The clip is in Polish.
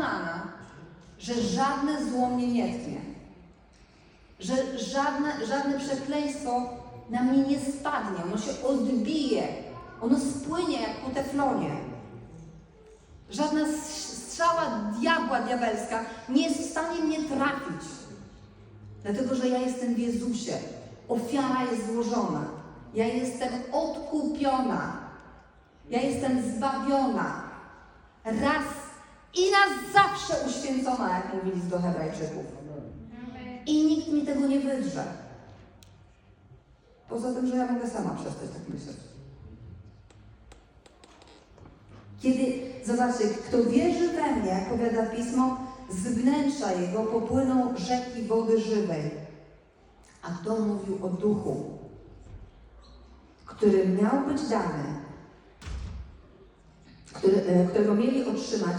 przekonana, że żadne zło mnie nie tknie. Że żadne, żadne przekleństwo na mnie nie spadnie. Ono się odbije. Ono spłynie jak po teflonie. Żadna strzała diabła diabelska nie jest w stanie mnie trafić. Dlatego, że ja jestem w Jezusie. Ofiara jest złożona. Ja jestem odkupiona. Ja jestem zbawiona. Raz i na zawsze uświęcona, jak mówi list do Hebrajczyków. I nikt mi tego nie wydrze. Poza tym, że ja mogę sama przestać tak myśleć. Kiedy, zobaczcie, kto wierzy we mnie, jak powiada Pismo, z wnętrza jego popłyną rzeki wody żywej. A kto mówił o duchu, który miał być dany, który, e, którego mieli otrzymać